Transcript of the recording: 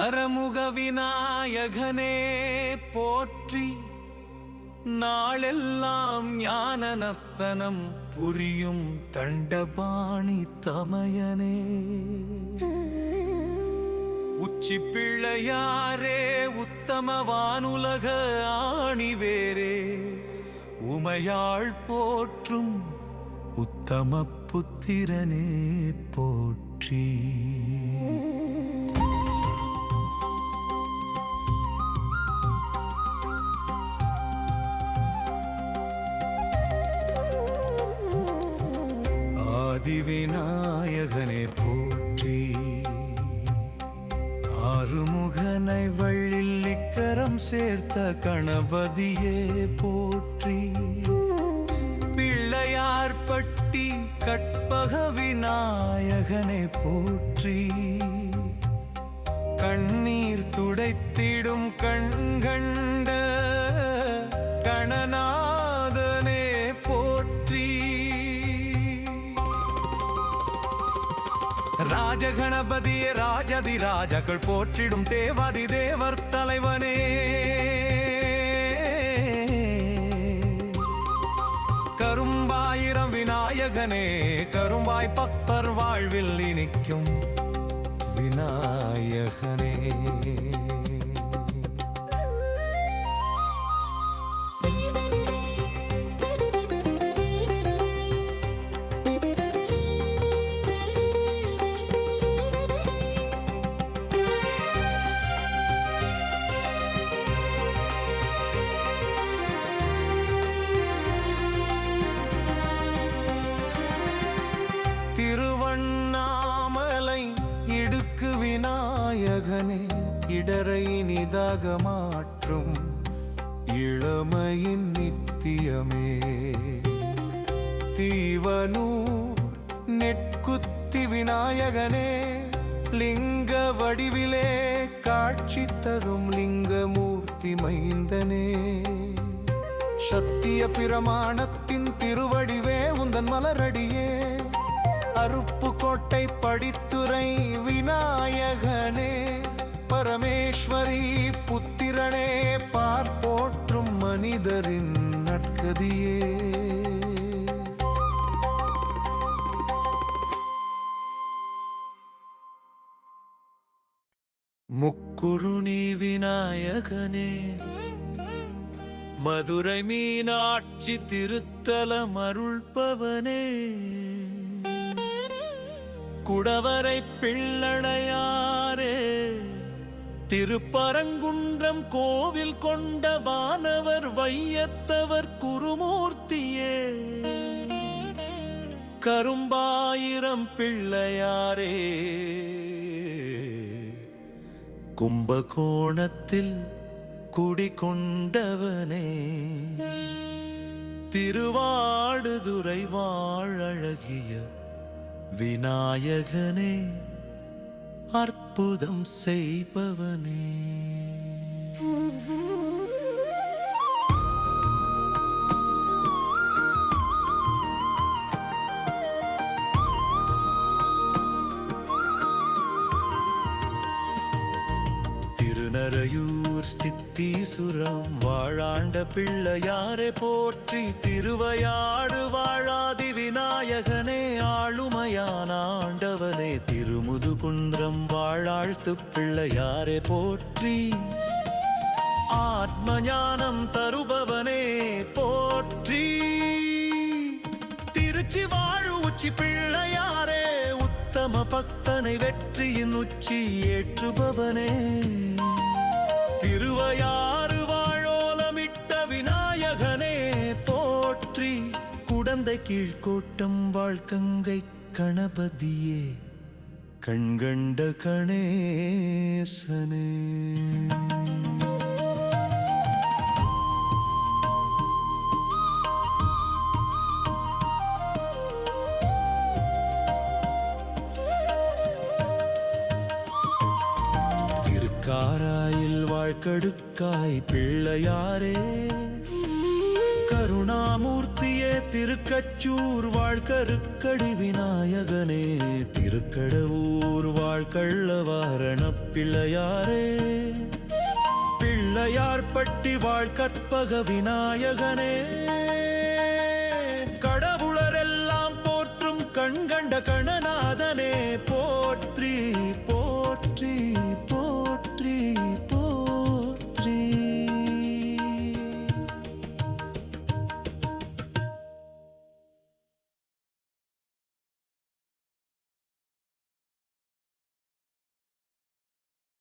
நரமுக விநாயகனே போற்றி. நாளெல்லாம் ஞானநத்தனம் புரியும் தண்டபாணி தமயனே. உச்சி பிள்ளையாரே உத்தம வானுலக ஆணிவேரே. உமையாள் போற்றும் உத்தம புத்திரனே போற்றி. ஆதிவிநாயகனை போற்றி. ஆறுமுகனை வள்ளில் இக்கரம் சேர்த்த கணபதியே போற்றி. பிள்ளையார்பட்டி கற்பக விநாயகனை போற்றி. கண்ணீர் துடைத்திடும் கண்கண்ட ராஜகணபதியே ராஜதி ராஜாக்கள் போற்றிடும் தேவாதி தேவர் தலைவனே. கரும்பாயிரம் விநாயகனே கரும்பாய் பக்தர் வாழ்வில் இனிக்கும் விநாயகனே. நிதாக மாற்றும் இளமையின் நித்தியமே. தீவனூர் நெட்குத்தி விநாயகனே லிங்க வடிவிலே காட்சி தரும் லிங்கமூர்த்தி மைந்தனே. சத்திய பிரமாணத்தின் திருவடிவே உந்தன் மலரடியே. அருப்பு கோட்டை படித்துறை விநாயகனே. பரமேஸ்வரி புத்திரனே பார்ப்போற்றும் மனிதரின் நற்கதியே. முக்குருணி விநாயகனே மதுரை மீனாட்சி திருத்தலம் அருள்பவனே. குடவரை பிள்ளடையாரே திருப்பரங்குன்றம் கோவில் கொண்ட வானவர் வையத்தவர் குருமூர்த்தியே. கரும்பாயிரம் பிள்ளையாரே. கும்பகோணத்தில் குடிகொண்டவனே. திருவாடுதுறை வாழழகிய விநாயகனே. அற்புதம் செய்பவனே. திருநரையூர் சித்தீசுரம் வாழாண்ட பிள்ளையாரே போற்றி திருவையாடு வாழாதி விநாயகனே ஆளுமையான ஆண்டவனே திருமுதுகுன்றம் வாழாழ்த்து பிள்ளையாரே போற்றி. ஆத்ம ஞானம் தருபவனே போற்றி. திருச்சி வாழ் உச்சி பிள்ளையாரே உத்தம பக்தனை வெற்றியின் உச்சி ஏற்றுபவனே. திருவையாறு வாழோலமிட்ட விநாயகனே போற்றி. குடந்தை கீழ்கோட்டம் வாழ்கங்கை கணபதியே கண்கண்ட கணேசனே. திருக்காராயில் வாழ்க்கடுக்காய் பிள்ளையாரே. கருணாமூர்த்தியே திருக்கச்சூர் வாழ்கருக்கடி விநாயகனே திருக்கடவூர் வாழ்கள்ளவாரண பிள்ளையாரே பிள்ளையார்பட்டி வாழ்கற்பக விநாயகனே. கடவுளரெல்லாம் போற்றும் கண்கண்ட கணநாதனே போற்றி போ